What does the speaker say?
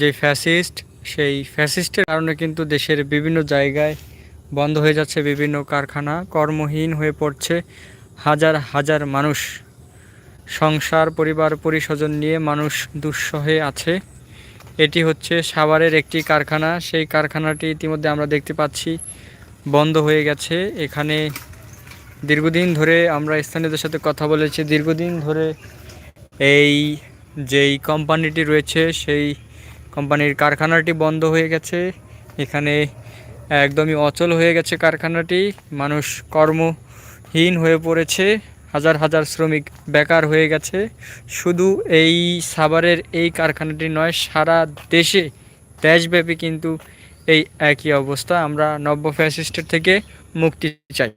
যে ফ্যাসিস্ট, সেই ফ্যাসিস্টের কারণে কিন্তু দেশের বিভিন্ন জায়গায় বন্ধ হয়ে যাচ্ছে বিভিন্ন কারখানা, কর্মহীন হয়ে পড়ছে হাজার হাজার মানুষ। সংসার, পরিবার, পরিস্বজন নিয়ে মানুষ দুঃসহে আছে। এটি হচ্ছে সাভারের একটি কারখানা। সেই কারখানাটি ইতিমধ্যে আমরা দেখতে পাচ্ছি বন্ধ হয়ে গেছে। এখানে দীর্ঘদিন ধরে আমরা স্থানীয়দের সাথে কথা বলেছি। দীর্ঘদিন ধরে এই যেই কোম্পানিটি রয়েছে, সেই কোম্পানির কারখানাটি বন্ধ হয়ে গেছে। এখানে একদমই অচল হয়ে গেছে কারখানাটি। মানুষ কর্মহীন হয়ে পড়েছে। হাজার হাজার শ্রমিক বেকার হয়ে গেছে। শুধু এই সাভারের এই কারখানাটি নয়, সারা দেশে দেশব্যাপী কিন্তু এই একই অবস্থা। আমরা নব্য ফ্যাসিস্টের থেকে মুক্তি চাই।